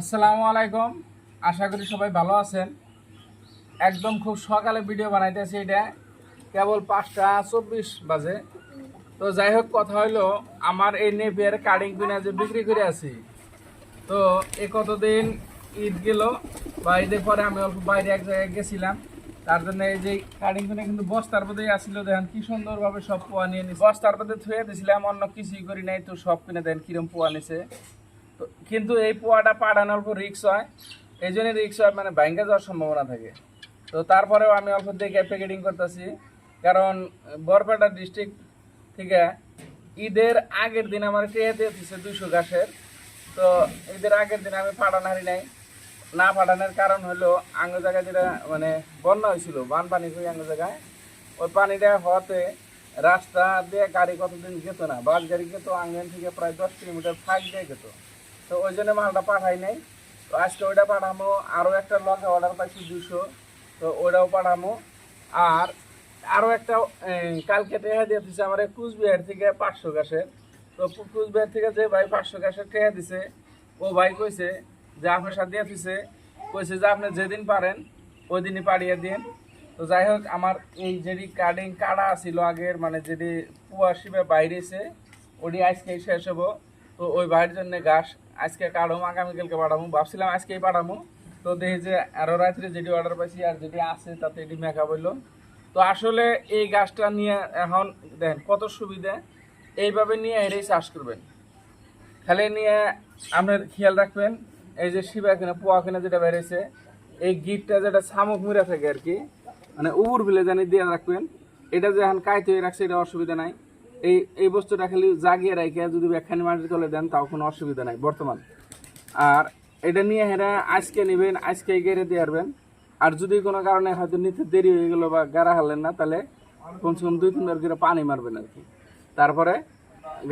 আসসালামু আলাইকুম। আশা করি সবাই ভালো আছেন। একদম খুব সকালে ভিডিও বানাইতেছি এটা। কেবল পাঁচটা চব্বিশ বাজে। তো যাই হোক, কথা হইল, আমার এই নেপিয়ার কাটিং কিনা যে বিক্রি করে আছি। তো এ কতদিন ঈদ গেল বা ঈদের পরে আমি অল্প বাইরে এক জায়গায় গেছিলাম। তার জন্য এই যে কাটিং কিনে কিন্তু বস্তার মধ্যে আসছিল দেখেন কি সুন্দরভাবে সব পোয়া নিয়ে নিছে। বস্তার মধ্যে থুয়ে দিয়েছিলাম অন্য কিছুই করি নাই, তো সব কিনে দেন কিরম পোয়া নিছে। কিন্তু এই পোয়াটা পাড়ানো অল্প রিক্স হয়। এই জন্য রিক্স হয় মানে ব্যাংকে যাওয়ার সম্ভাবনা থাকে। তো তারপরেও আমি অল্প দেখে প্যাকেটিং করতেছি। কারণ বরপেটা ডিস্ট্রিক্ট থেকে ঈদের আগের দিন আমার ক্রিয়াতে দিচ্ছে দুশো গাছের তো ঈদের আগের দিন আমি পাঠানো হারি নাই। না পাঠানোর কারণ হলো আঙ্গ জায়গায় যেটা মানে বন্যা হয়েছিল বানপানি হয়ে আঙ্গ জায়গায়। ওই পানিটা হওয়াতে রাস্তা দিয়ে গাড়ি কতদিন যেত না, বাস গাড়ি যেত আঙ্গন থেকে প্রায় দশ কিলোমিটার ফাঁক দিয়ে যেত তো ওই জন্য মালটা পাঠাই নাই। তো আজকে ওইটা পাঠামো, আরও একটা লঙ্কা অর্ডার পাইছি দুশো, তো ওইটাও পাঠামো। আর আরও একটা কালকে টেহা দিয়ে দিচ্ছে আমার এই কুচবিহার থেকে পাঁচশো গাছের তো কুচবিহার থেকে যে ভাই পাঁচশো গাছের টেহা দিছে, ও ভাই কইছে যে আপনার সাথে দিয়ে দিছে, কইছে যে আপনি যেদিন পারেন ওই দিনই পাঠিয়ে দিন। তো যাই হোক, আমার এই যেটি কার্ডিং কাটা ছিল আগের মানে যেটি পুয়া শিবে বাইরেছে, ওটি আজকে শেষ হব। তো ওই বাড়ির জন্য গাছ আজকে কাটামো আগামীকালকে পাঠাবো ভাবছিলাম আজকেই পাঠাবো তো দেখি যে আরও রাত্রে যেটি অর্ডার পাইছি আর যেটি আছে তাতে এটি মেকআপ হইল তো আসলে এই গাছটা নিয়ে এখন দেখেন কত সুবিধা। এইভাবে নিয়ে এটাই চাষ করবেন। খালি নিয়ে আপনার খেয়াল রাখবেন, এই যে শিবা কিনা, পোয়া কিনা যেটা বেরিয়েছে, এই গিটটা যেটা শামুক মুড়া থাকে আর কি মানে উবুর বিলে জানি দিয়ে রাখবেন। এটা যে এখন কাইতে রাখছে, এটা অসুবিধা নাই। এই এই বস্তুটা খালি জাগিয়ে রাখে যদি একখানি মাটির তলে দেন, তাও কোনো অসুবিধা নাই বর্তমান। আর এটা নিয়ে হেরা আজকে নেবেন, আজকে গেড়ে দিয়ে আসবেন আর যদি কোনো কারণে হয়তো নিতে দেরি হয়ে গেলো বা গাড়া হারলেন না, তাহলে কমসে কম দুই, তিনবার করে পানি মারবেন আর কি। তারপরে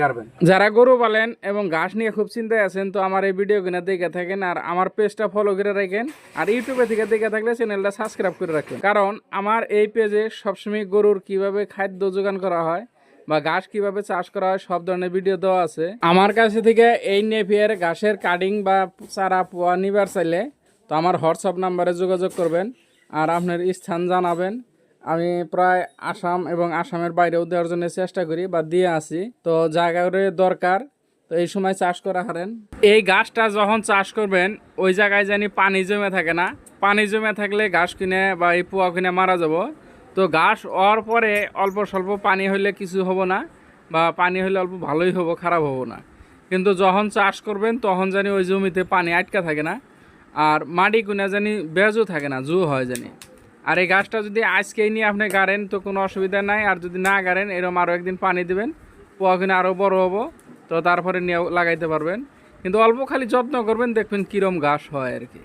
গাড়বেন। যারা গরু পালেন এবং ঘাস নিয়ে খুব চিন্তায় আছেন, তো আমার এই ভিডিও কিনা দেখে থাকেন আর আমার পেজটা ফলো করে রাখেন। আর ইউটিউবে থেকে দেখে থাকলে চ্যানেলটা সাবস্ক্রাইব করে রাখেন কারণ আমার এই পেজে সবসময় গরুর কীভাবে খাদ্য যোগান করা হয় বা ঘাস কীভাবে চাষ করা হয়, সব ধরনের ভিডিও দেওয়া আছে। আমার কাছে থেকে এই নেপিয়ার ঘাসের কাটিং বা চারা পোয়া নিবার চাইলে তো আমার হোয়াটসঅ্যাপ নাম্বারে যোগাযোগ করবেন আর আপনার স্থান জানাবেন। আমি প্রায় আসাম এবং আসামের বাইরেও দেওয়ার জন্য চেষ্টা করি বা দিয়ে আসি। তো জায়গার দরকার, তো এই সময় চাষ করা হারেন। এই গাছটা যখন চাষ করবেন, ওই জায়গায় জানি পানি জমে থাকে না। পানি জমে থাকলে ঘাস কিনে বা এই পোয়া কিনে মারা যাব। তো ঘাস হওয়ার পরে অল্প স্বল্প পানি হলে কিছু হব না, বা পানি হলে অল্প ভালোই হব, খারাপ হব না। কিন্তু যখন চাষ করবেন, তখন জানি ওই জমিতে পানি আটকা থাকে না, আর মাটি কুনা জানি বেজও থাকে না জু হয় জানি। আর এই গাছটা যদি আজকেই নিয়ে আপনি গাড়েন, তো কোনো অসুবিধা নাই, আর যদি না গাড়েন এরকম আরও একদিন পানি দেবেন, পোয়া কিনে আরও বড় হব, তো তারপরে নিয়ে লাগাইতে পারবেন। কিন্তু অল্প খালি যত্ন করবেন, দেখবেন কীরম ঘাস হয় আর কি।